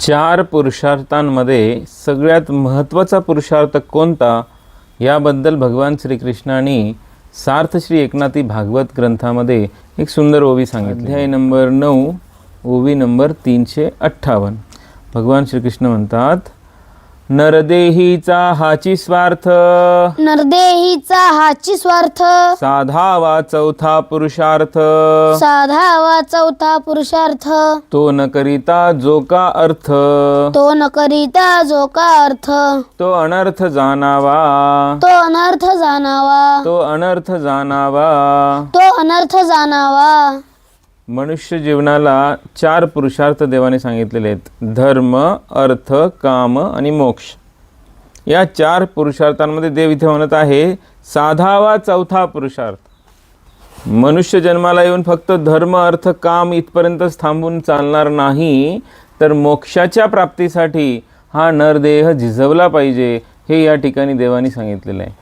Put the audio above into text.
चार पुरुषार्थांमध्ये सगळ्यात महत्त्वाचा पुरुषार्थ कोणता? याबद्दल भगवान श्रीकृष्णाने सार्थ श्री एकनाथी भागवत ग्रंथामध्ये एक सुंदर ओवी सांगितली. अध्याय नंबर नऊ ओवी नंबर तीनशे अठ्ठावन्न. भगवान श्रीकृष्ण म्हणतात नरदेहीचा हाची स्वार्थ. नरदेहीचा हाची स्वार्थ. साधावा चौथा पुरुषार्थ. साधावा चौथा पुरुषार्थ. तो न करिता जो का अर्थ. तो न करिता जो का अर्थ. तो अनर्थ जाणावा. तो अनर्थ जाणावा. तो अनर्थ जाणावा. तो अनर्थ जाणावा. मनुष्य जीवनाला चार पुरुषार्थ देवाने सांगितलेले आहेत. धर्म अर्थ काम आणि मोक्ष. या चार पुरुषार्थांमध्ये देव इथे म्हणत आहे साधावा चौथा पुरुषार्थ. मनुष्य जन्माला येऊन फक्त धर्म अर्थ काम इथपर्यंतच थांबून चालणार नाही तर मोक्षाच्या प्राप्तीसाठी हा नरदेह झिजवला पाहिजे हे या ठिकाणी देवाने सांगितलेलं आहे.